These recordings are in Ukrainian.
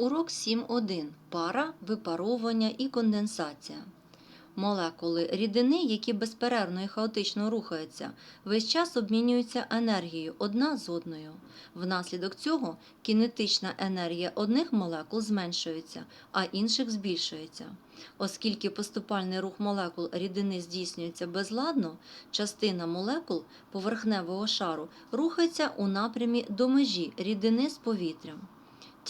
Урок 7.1. Пара, випаровування і конденсація. Молекули рідини, які безперервно і хаотично рухаються, весь час обмінюються енергією одна з одною. Внаслідок цього кінетична енергія одних молекул зменшується, а інших збільшується. Оскільки поступальний рух молекул рідини здійснюється безладно, частина молекул поверхневого шару рухається у напрямі до межі рідини з повітрям.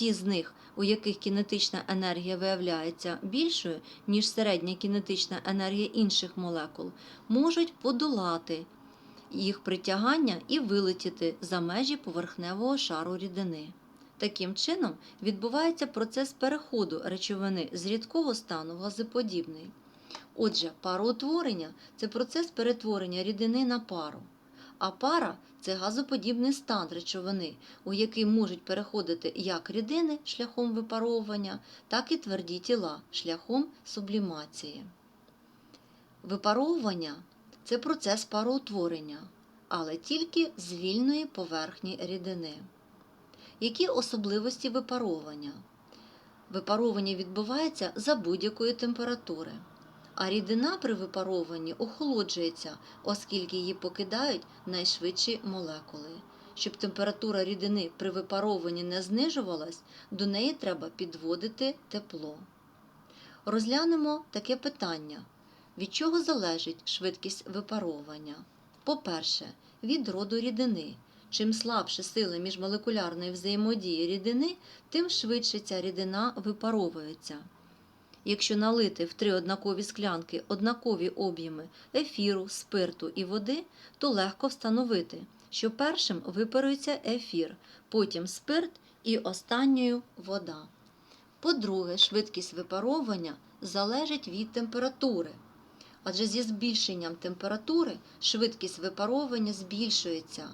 Ті з них, у яких кінетична енергія виявляється більшою, ніж середня кінетична енергія інших молекул, можуть подолати їх притягання і вилетіти за межі поверхневого шару рідини. Таким чином відбувається процес переходу речовини з рідкого стану газоподібний. Отже, пароутворення це процес перетворення рідини на пару. А пара це газоподібний стан речовини, у який можуть переходити як рідини шляхом випаровування, так і тверді тіла шляхом сублімації. Випаровування це процес пароутворення, але тільки з вільної поверхні рідини. Які особливості випаровування? Випаровування відбувається за будь-якої температури а рідина при випарованні охолоджується, оскільки її покидають найшвидші молекули. Щоб температура рідини при випарованні не знижувалась, до неї треба підводити тепло. Розглянемо таке питання: від чого залежить швидкість випаровування? По-перше, від роду рідини. Чим слабше сили міжмолекулярної взаємодії рідини, тим швидше ця рідина випаровується. Якщо налити в три однакові склянки однакові об'єми ефіру, спирту і води, то легко встановити, що першим випарується ефір, потім спирт і останньою вода. По-друге, швидкість випаровування залежить від температури. Адже зі збільшенням температури швидкість випаровування збільшується,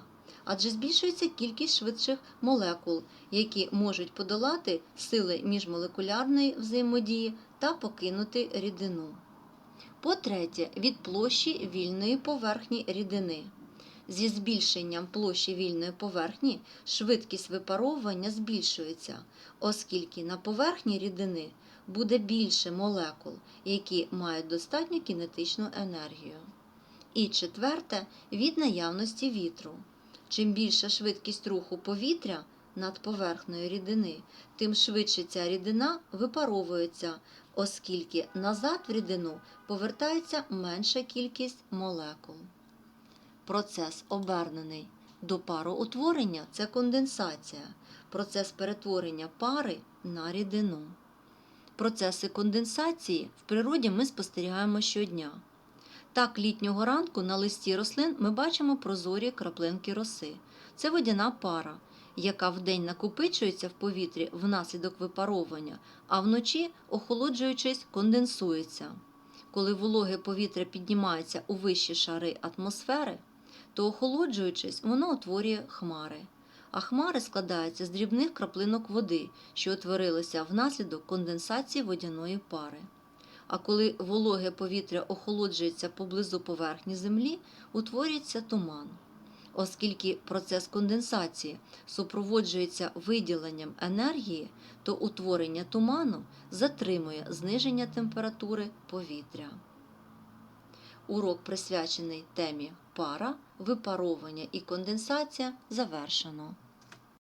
адже збільшується кількість швидших молекул, які можуть подолати сили міжмолекулярної взаємодії та покинути рідину. По-третє, від площі вільної поверхні рідини. Зі збільшенням площі вільної поверхні швидкість випаровування збільшується, оскільки на поверхні рідини буде більше молекул, які мають достатню кінетичну енергію. І четверте від наявності вітру. Чим більша швидкість руху повітря над поверхнею рідини, тим швидше ця рідина випаровується, оскільки назад в рідину повертається менша кількість молекул. Процес обернений до пароутворення це конденсація, процес перетворення пари на рідину. Процеси конденсації в природі ми спостерігаємо щодня. Так, літнього ранку на листі рослин ми бачимо прозорі краплинки роси. Це водяна пара, яка вдень накопичується в повітрі внаслідок випаровування, а вночі, охолоджуючись, конденсується. Коли вологе повітря піднімається у вищі шари атмосфери, то охолоджуючись, воно утворює хмари. А хмари складаються з дрібних краплинок води, що утворилися внаслідок конденсації водяної пари. А коли вологе повітря охолоджується поблизу поверхні Землі, утворюється туман. Оскільки процес конденсації супроводжується виділенням енергії, то утворення туману затримує зниження температури повітря. Урок присвячений темі пара, випаровування і конденсація завершено.